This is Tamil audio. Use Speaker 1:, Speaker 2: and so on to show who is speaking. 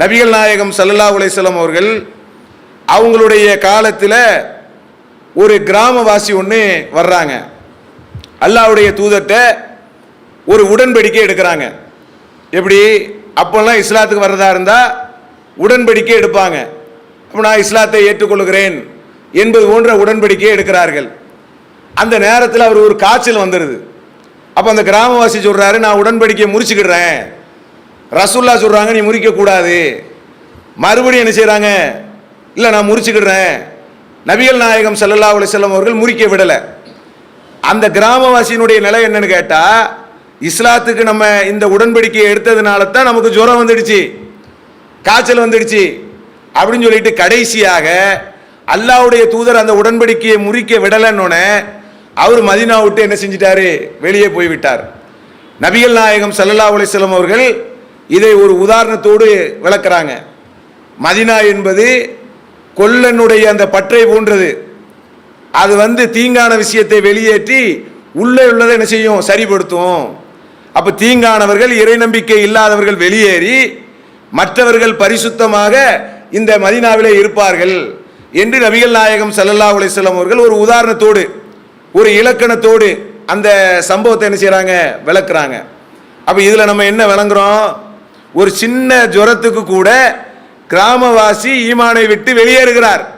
Speaker 1: நபிகள் நாயகம் சல்லல்லா அலைஹி அவர்கள் அவங்களுடைய காலத்தில் ஒரு கிராமவாசி ஒன்று வர்றாங்க. அல்லாவுடைய தூதர்கிட்ட ஒரு உடன்படிக்கை எடுக்கிறாங்க. எப்படி? அப்போல்லாம் இஸ்லாத்துக்கு வர்றதா இருந்தால் உடன்படிக்கை எடுப்பாங்க. அப்போ நான் இஸ்லாத்தை ஏற்றுக்கொள்கிறேன் என்பது போன்ற உடன்படிக்கையை எடுக்கிறார்கள். அந்த நேரத்தில் அவர் ஒரு காய்ச்சல் வந்துடுது அப்போ அந்த கிராமவாசி சொல்கிறாரு நான் உடன்படிக்கையை முறிச்சுக்கிடுறேன் ரசுல்லா சொல்கிறாங்க நீ முறிக்கக்கூடாது மறுபடியும் என்ன செய்கிறாங்க இல்லை நான் முறிச்சுக்கிடுறேன். நபிகள் நாயகம் சல்லல்லா அலிசல்லம் அவர்கள் முறிக்க விடலை. அந்த கிராமவாசியினுடைய நிலை என்னன்னு கேட்டால் இஸ்லாத்துக்கு நம்ம இந்த உடன்படிக்கையை எடுத்ததுனால தான் நமக்கு ஜுரம் வந்துடுச்சு காய்ச்சல் வந்துடுச்சு அப்படின்னு சொல்லிட்டு கடைசியாக அல்லாஹ்வுடைய தூதர் அந்த உடன்படிக்கையை முறிக்க விடலைன்னொன்னே அவர் மதினா விட்டு என்ன செஞ்சிட்டாரு? வெளியே போய்விட்டார். நபிகள் நாயகம் சல்லல்லா அலைஹி அவர்கள் இதை ஒரு உதாரணத்தோடு விளக்குறாங்க. மதினா என்பது கொல்லனுடைய அந்த பற்றை போன்றது. அது வந்து தீங்கான விஷயத்தை வெளியேற்றி உள்ளே உள்ளதை என்ன செய்யும்? சரிப்படுத்தும். அப்போ தீங்கானவர்கள் இறை நம்பிக்கை இல்லாதவர்கள் வெளியேறி மற்றவர்கள் பரிசுத்தமாக இந்த மதினாவிலே இருப்பார்கள் என்று நபிகள் நாயகம் சல்லல்லா அலைஹி அவர்கள் ஒரு உதாரணத்தோடு ஒரு இலக்கணத்தோடு அந்த சம்பவத்தை என்ன செய்கிறாங்க விளக்குறாங்க. அப்போ இதில் நம்ம என்ன விளங்குறோம்? ஒரு சின்ன ஜுரத்துக்கு கூட கிராமவாசி ஈமானை விட்டு வெளியேறுகிறார்.